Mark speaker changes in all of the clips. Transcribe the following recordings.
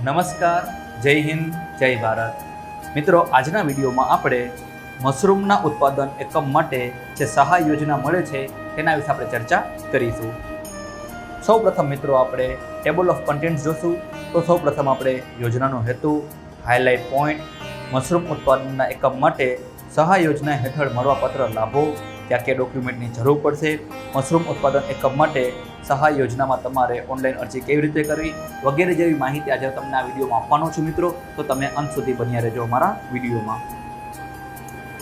Speaker 1: નમસ્કાર, જય હિન્દ, જય ભારત. મિત્રો, આજના વિડીયોમાં આપણે મશરૂમના ઉત્પાદન એકમ માટે જે સહાય યોજના મળે છે, તેના વિશે આપણે ચર્ચા કરીશું. સૌ પ્રથમ મિત્રો, આપણે ટેબલ ઓફ કન્ટેન્ટ્સ જોશું. તો સૌ પ્રથમ આપણે યોજનાનો હેતુ હાઇલાઇટ પોઈન્ટ મશરૂમ ઉત્પાદનના એકમ માટે સહાય યોજના હેઠળ મળવાપાત્ર લાભો ક્યાં ક્યાં ડોક્યુમેન્ટની જરૂર પડશે. મશરૂમ ઉત્પાદન એકમ માટે સહાય યોજનામાં તમારે ઓનલાઈન અરજી કેવી રીતે કરવી વગેરે જેવી માહિતી આજે તમને આ વિડીયોમાં આપવાનો છું મિત્રો. તો તમે અંત સુધી બન્યા રહેજો અમારા વિડીયોમાં.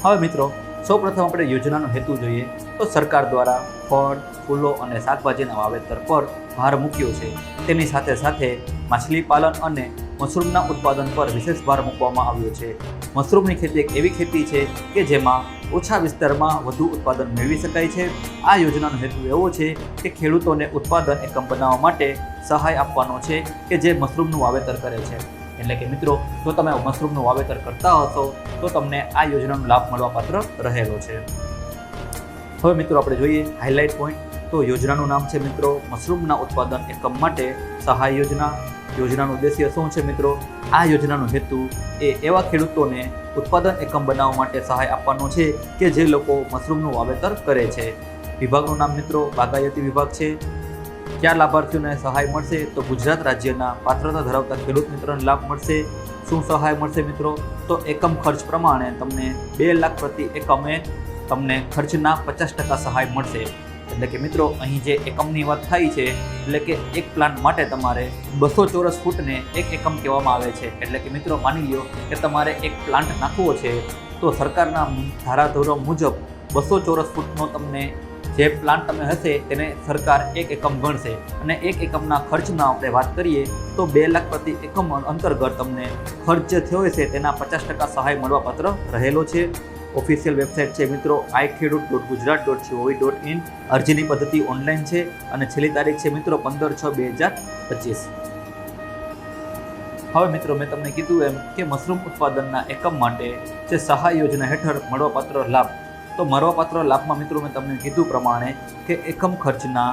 Speaker 1: હવે મિત્રો, સૌપ્રથમ આપણે યોજનાનો હેતુ જોઈએ. તો સરકાર દ્વારા ફળ, ફૂલો અને શાકભાજીના વાવેતર પર ભાર મૂક્યો છે. તેની સાથે સાથે માછલી પાલન અને મશરૂમના ઉત્પાદન પર વિશેષ ભાર મૂકવામાં આવ્યો છે. મશરૂમની ખેતી એક એવી ખેતી છે કે જેમાં ઓછા વિસ્તારમાં વધુ ઉત્પાદન મેળવી શકાય છે. આ યોજનાનો હેતુ એવો છે કે ખેડૂતોને ઉત્પાદન એકમ બનાવવા માટે સહાય આપવાનો છે કે જે મશરૂમનું વાવેતર કરે છે. એટલે કે મિત્રો, જો તમે મશરૂમનું વાવેતર કરતા હશો, તો તમને આ યોજનાનો લાભ મળવાપાત્ર રહેલો છે. હવે મિત્રો આપણે જોઈએ હાઇલાઇટ પોઈન્ટ તો યોજનાનું નામ છે મિત્રો, મશરૂમના ઉત્પાદન એકમ માટે સહાય યોજના. યોજનાનું ઉદ્દેશ્ય શું છે મિત્રો? આ યોજનાનો હેતુ એ એવા ખેડૂતોને ઉત્પાદન એકમ બનાવવા માટે સહાય આપવાનો છે કે જે લોકો મશરૂમનું વાવેતર કરે છે. વિભાગનું નામ મિત્રો બાગાયતી વિભાગ છે. કયા લાભાર્થીઓને સહાય મળશે તો ગુજરાત રાજ્યના પાત્રતા ધરાવતા ખેડૂત મિત્રોને લાભ મળશે. શું સહાય મળશે મિત્રો? તો એકમ ખર્ચ પ્રમાણે તમને બે લાખ પ્રતિ એકમે તમને ખર્ચના પચાસ ટકા સહાય મળશે. એટલે કે મિત્રો, અહીં જે એકમની વાત થાય છે, એટલે કે એક પ્લાન્ટ માટે તમારે બસો ચોરસ ફૂટને એક એકમ કહેવામાં આવે છે. એટલે કે મિત્રો, માની લ્યો કે તમારે એક પ્લાન્ટ નાખવો છે, તો સરકારના ધારાધોરણ મુજબ બસો ચોરસ ફૂટનો તમને જે પ્લાન્ટ તમે હશે, તેને સરકાર એક એકમ ગણશે. અને એક એકમના ખર્ચના આપણે વાત કરીએ, તો બે લાખ પ્રતિ એકમ અંતર્ગત તમને ખર્ચ જે થયો છે તેના પચાસ ટકા સહાય મળવાપાત્ર રહેલો છે. ઓફિશિયલ વેબસાઇટ છે મિત્રો, I Khedut dot Gujarat dot gov dot in. અરજીની પદ્ધતિ ઓનલાઈન છે અને છેલ્લી તારીખ છે મિત્રો પંદર છ બે હજાર પચીસ. હવે મિત્રો મેં તમને કીધું એમ કે મશરૂમ ઉત્પાદનના એકમ માટે જે સહાય યોજના હેઠળ મળવાપાત્ર લાભ. તો મળવાપાત્ર લાભમાં મિત્રો મેં તમને કીધું પ્રમાણે કે એકમ ખર્ચના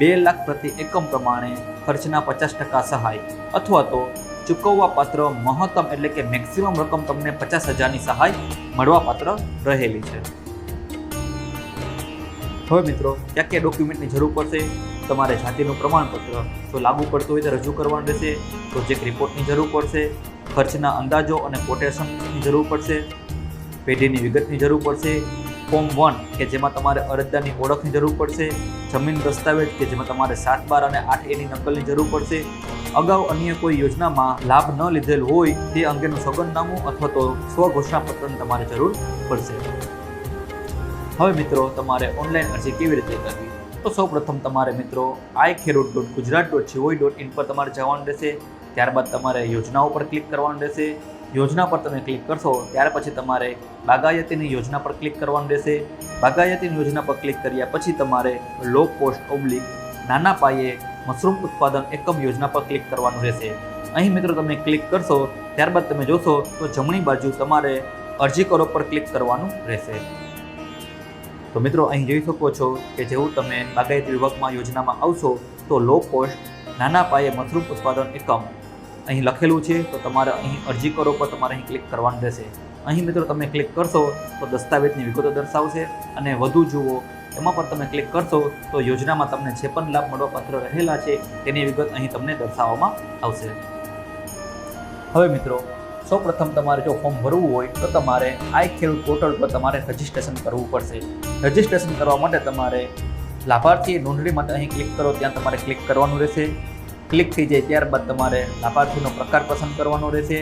Speaker 1: બે લાખ પ્રતિ એકમ પ્રમાણે ખર્ચના પચાસ ટકા સહાય. અથવા તો ચૂકવવા પાત્ર મહત્તમ એટલે કે મેક્સિમમ રકમ તમને પચાસ હજારની સહાય મળવાપાત્ર રહેલી છે. હવે મિત્રો, ક્યાં ક્યાં ડોક્યુમેન્ટની જરૂર પડશે? તમારે જાતિનું પ્રમાણપત્ર, જો લાગુ પડતું હોય તો રજૂ કરવાનું રહેશે. પ્રોજેક્ટ રિપોર્ટની જરૂર પડશે. ખર્ચના અંદાજો અને કોટેશનની જરૂર પડશે. પેઢીની વિગતની જરૂર પડશે. ફોર્મ વન કે જેમાં તમારે અરજદારની ઓળખની જરૂર પડશે. જમીન દસ્તાવેજ, કે જેમાં તમારે સાત બાર અને આઠ એની નકલની જરૂર પડશે. અગાઉ અન્ય કોઈ યોજનામાં લાભ ન લીધેલ હોય તે અંગેનું સોગંદનામું અથવા તો સ્વઘોષણાપત્રની તમારે જરૂર પડશે. હવે મિત્રો, તમારે ઓનલાઈન અરજી કેવી રીતે કરવી? તો સૌપ્રથમ તમારે મિત્રો I Khedut dot Gujarat dot gov dot in પર તમારે જવાનું રહેશે. ત્યારબાદ તમારે યોજનાઓ પર ક્લિક કરવાનું રહેશે. યોજના પર તમે ક્લિક કરશો, ત્યાર પછી તમારે બાગાયતીની યોજના પર ક્લિક કરવાનું રહેશે. બાગાયતીની યોજના પર ક્લિક કર્યા પછી તમારે લો કોસ્ટ ઓબ્લિક નાના પાયે મશરૂમ ઉત્પાદન એકમ યોજના પર ક્લિક કરવાનું રહેશે. અહીં મિત્રો તમે ક્લિક કરશો, ત્યારબાદ તમે જોશો તો જમણી બાજુ તમારે અરજી કરો પર ક્લિક કરવાનું રહેશે. તો મિત્રો અહીં જોઈ શકો છો કે જેવું તમે બાગાયતી વિભાગમાં યોજનામાં આવશો તો લો કોસ્ટ નાના પાયે મશરૂમ ઉત્પાદન એકમ. અહીં લખેલું છે તો તમારે અહીં અરજી કરો પર તમારે અહીં ક્લિક કરવાનું રહેશે. અહીં મિત્રો તમે ક્લિક કરશો તો દસ્તાવેજની વિગતો દર્શાવશે અને વધુ જુઓ એમાં પણ તમે ક્લિક કરશો તો યોજનામાં તમને જે પણ લાભ મળવા પાત્ર રહેલા છે તેની વિગત અહીં તમને દર્શાવવામાં આવશે. હવે મિત્રો, સૌપ્રથમ તમારે જો ફોર્મ ભરવું હોય તો તમારે આઈ ખેડૂત પોર્ટલ પર તમારે રજિસ્ટ્રેશન કરવું પડશે. રજિસ્ટ્રેશન કરવા માટે તમારે લાભાર્થી નોંધણી માટે અહીં ક્લિક કરો, ત્યાં તમારે ક્લિક કરવાનું રહેશે. ક્લિક થઈ જાય ત્યારબાદ તમારે લાભાર્થીનો પ્રકાર પસંદ કરવાનો રહેશે.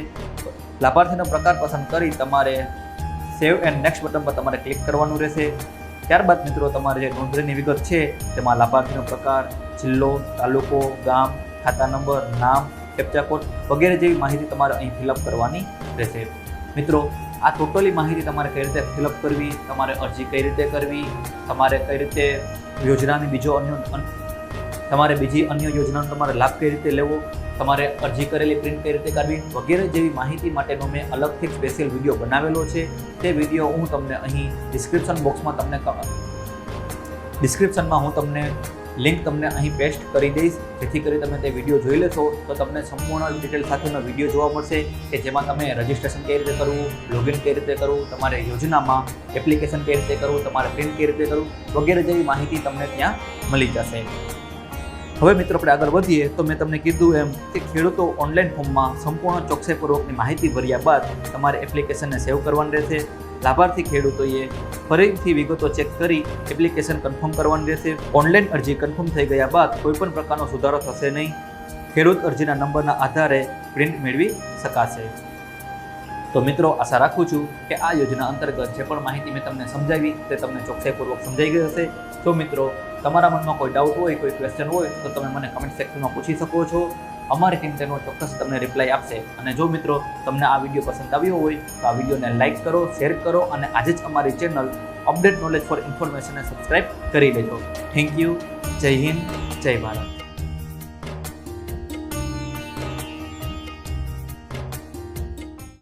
Speaker 1: લાભાર્થીનો પ્રકાર પસંદ કરી તમારે સેવ એન્ડ નેક્સ્ટ બટન પર તમારે ક્લિક કરવાનું રહેશે. ત્યારબાદ મિત્રો, તમારે જે નોંધણીની વિગત છે, તેમાં લાભાર્થીનો પ્રકાર, જિલ્લો, તાલુકો, ગામ, ખાતા નંબર, નામ, કેપ્ચા કોડ વગેરે જેવી માહિતી તમારે અહીં ફિલઅપ કરવાની રહેશે. મિત્રો, આ ટોટલી માહિતી તમારે કઈ રીતે ફિલઅપ કરવી, તમારે અરજી કઈ રીતે કરવી, તમારે કઈ રીતે યોજનાની બીજો અન્ય અન- તમારે બીજી અન્ય યોજનાનો તમારે લાભ કઈ રીતે લેવો, તમારે અરજી કરેલી પ્રિન્ટ કઈ રીતે કાઢવી વગેરે જેવી માહિતી માટેનો મેં અલગથી સ્પેશિયલ વીડિયો બનાવેલો છે. તે વીડિયો હું તમને અહીં ડિસ્ક્રિપ્શન બોક્સમાં તમને ડિસ્ક્રિપ્શનમાં હું તમને લિંક તમને અહીં પેસ્ટ કરી દઈશ. જેથી કરી તમે તે વીડિયો જોઈ લેશો, તો તમને સંપૂર્ણ ડિટેલ સાથેનો વીડિયો જોવા મળશે કે જેમાં તમે રજિસ્ટ્રેશન કઈ રીતે કરવું લોગિન કઈ રીતે કરવું, તમારે યોજનામાં એપ્લિકેશન કઈ રીતે કરવું, તમારે પ્રિન્ટ કઈ રીતે કરવું વગેરે જેવી માહિતી તમને ત્યાં મળી જશે. હવે મિત્રો આપણે આગળ વધીએ, તો મેં તમને કીધું એમ કે ખેડૂતો ઓનલાઈન ફોર્મમાં સંપૂર્ણ ચોકસાઈપૂર્વકની માહિતી ભર્યા બાદ તમારે એપ્લિકેશનને સેવ કરવાની રહેશે. લાભાર્થી ખેડૂતોએ ફરીથી વિગતો ચેક કરી એપ્લિકેશન કન્ફર્મ કરવાની રહેશે. ઓનલાઈન અરજી કન્ફર્મ થઈ ગયા બાદ કોઈપણ પ્રકારનો સુધારો થશે નહીં. ખેડૂત અરજીના નંબરના આધારે પ્રિન્ટ મેળવી શકાશે. તો મિત્રો, આશા રાખું છું કે આ યોજના અંતર્ગત જે પણ માહિતી મેં તમને સમજાવી તે તમને ચોકસાઈપૂર્વક સમજાઈ ગઈ હશે. તો મિત્રો તમારા મનમાં કોઈ ડાઉટ હોય, કોઈ ક્વેશ્ચન હોય, તો તમે મને કમેન્ટ સેક્શનમાં પૂછી શકો છો. અમારી ટીમ તેનો ચોક્કસ તમને રિપ્લાય આપશે. અને જો મિત્રો તમને આ વીડિયો પસંદ આવ્યો હોય, તો આ વિડીયોને લાઇક કરો શેર કરો, અને આજે જ અમારી ચેનલ અપડેટ નોલેજ ફોર ઇન્ફોર્મેશનને સબસ્ક્રાઇબ કરી લેજો. થેન્ક યુ જય હિન્દ, જય ભારત.